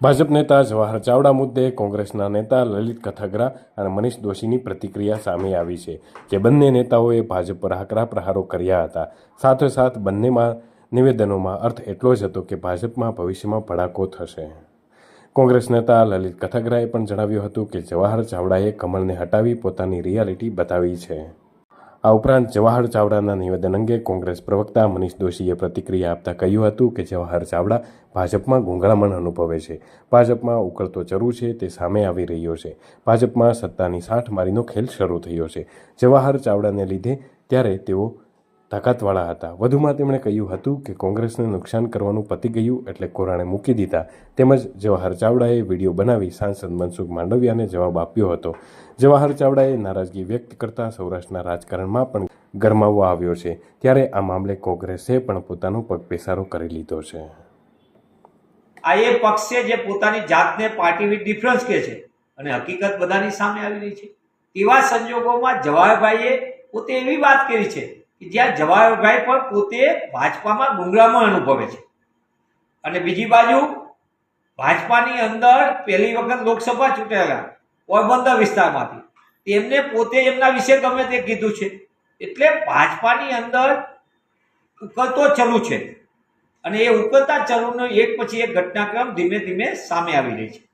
ભાજપ નેતા જવાહર ચાવડા મુદ્દે કોંગ્રેસના નેતા લલિત કથગરા અને મનીષ દોશીની પ્રતિક્રિયા સામે આવી છે, જે બંને નેતાઓએ ભાજપ પર આકરા પ્રહારો કર્યા હતા. સાથોસાથ બંનેમાં નિવેદનોમાં અર્થ એટલો જ હતો કે ભાજપમાં ભવિષ્યમાં ભડાકો થશે. કોંગ્રેસ નેતા લલિત કથગરાએ પણ જણાવ્યું હતું કે જવાહર ચાવડાએ કમલને હટાવી પોતાની રિયાલિટી બતાવી છે. આ ઉપરાંત જવાહર ચાવડાના નિવેદન અંગે કોંગ્રેસ પ્રવક્તા મનીષ દોશીએ પ્રતિક્રિયા આપતા કહ્યું હતું કે જવાહર ચાવડા ભાજપમાં ગૂંગળામણ અનુભવે છે. ભાજપમાં ઉકળતો ચરુ છે, તે સામે આવી રહ્યો છે. ભાજપમાં સત્તાની સાઠમારીનો ખેલ શરૂ થયો છે. જવાહર ચાવડાને લીધે ત્યારે તેઓ તાકાતવાળા હતા. વધુમાં તેમણે કહ્યું હતું કે કોંગ્રેસને નુકસાન કરવાનું પતી ગયું એટલે કોરાણે મૂકી દીધા. તેમજ જવાહર ચાવડાએ વીડિયો બનાવી સાંસદ મનસુખ માંડવિયાને જવાબ આપ્યો હતો. જવાહર ચાવડાએ નારાજગી વ્યક્ત કરતા સૌરાષ્ટ્રના રાજકારણમાં પણ ગરમાવવા આવ્યો છે. ત્યારે આ મામલે કોંગ્રેસે પણ પોતાનો પગપેસારો કરી લીધો છે. આ એ પક્ષે જે પોતાની જાતને પાર્ટી વિથ ડિફરન્સ કહે છે. અને હકીકત બધાની સામે આવી રહી છે. એવા સંજોગોમાં જવાહરભાઈએ પોતે એવી વાત કરી છે કે જ્યાં જવાહરભાઈ પણ પોતે ભાજપામાં ગુંગરામણ અનુભવે છે. અને બીજી બાજુ, ભાજપાની અંદર પહેલી વખત લોકસભા ચૂંટાયેલા પોરબંદર વિસ્તારમાંથી. તેમને પોતે એમના વિશે ગમે તે કીધું છે. એટલે ભાજપાની અંદર ઉકળતો ચલુ છે. અને એ ઉકળતા ચલુનો એક પછી એક ઘટનાક્રમ ધીમે ધીમે સામે આવી રહી છે.